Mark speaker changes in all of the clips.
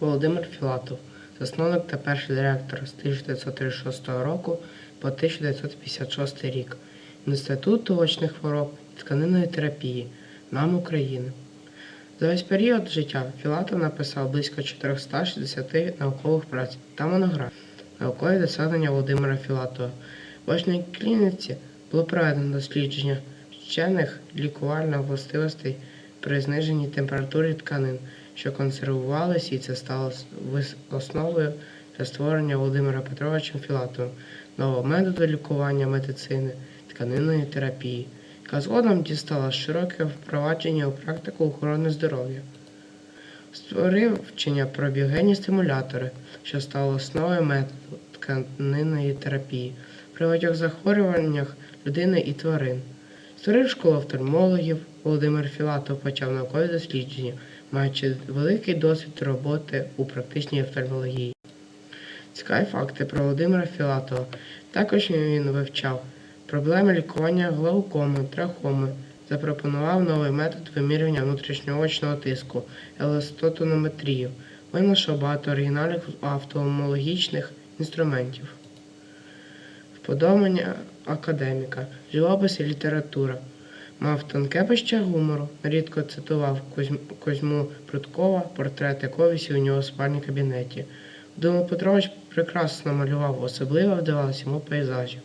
Speaker 1: Володимир Філатов, засновник та перший директор з 1936 року по 1956 рік Інституту очних хвороб і тканинної терапії НАМ України. За весь період життя Філатов написав близько 460 наукових праць та монографій. Наукові досягнення Володимира Філатова. В очній клініці було проведено дослідження вчених лікувальних властивостей при зниженні температури тканин, що консервувалися, і це стало основою для створення Володимира Петровичем Філатовим нового методу лікування медицини тканинної терапії, яка згодом дістала широке впровадження у практику охорони здоров'я. Створив вчення про біогенні стимулятори, що стало основою методу тканинної терапії при багатьох захворюваннях людини і тварин. Створив школу офтальмологів, Володимир Філатов почав наукові дослідження, маючи великий досвід роботи у практичній офтальмології. Цікаві факти про Володимира Філатова. Також він вивчав проблеми лікування глаукоми, трахоми, запропонував новий метод вимірювання внутрішньоочного тиску, еластотонометрію, винайшов багато оригінальних офтальмологічних інструментів. Вподобання академіка, живопис і література. Мав тонке почуття гумору, рідко цитував Кузьм- Козьму Прудкова, портрет якого висів у нього у спальні кабінеті. Думав Петрович прекрасно малював, особливо вдавалося йому пейзажі.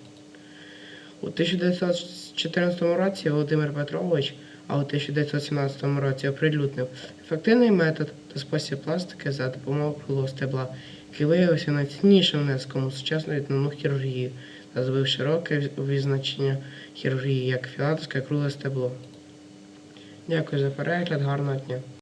Speaker 1: У 1914 році Володимир Петрович, а у 1917 році оприлюднив ефективний метод та спосіб пластики за допомогою круглого стебла, який виявився найціннішим внеском у сучасну відновну хірургію та збив широке визначення хірургії як філатовське кругле стебло. Дякую за перегляд, гарного дня.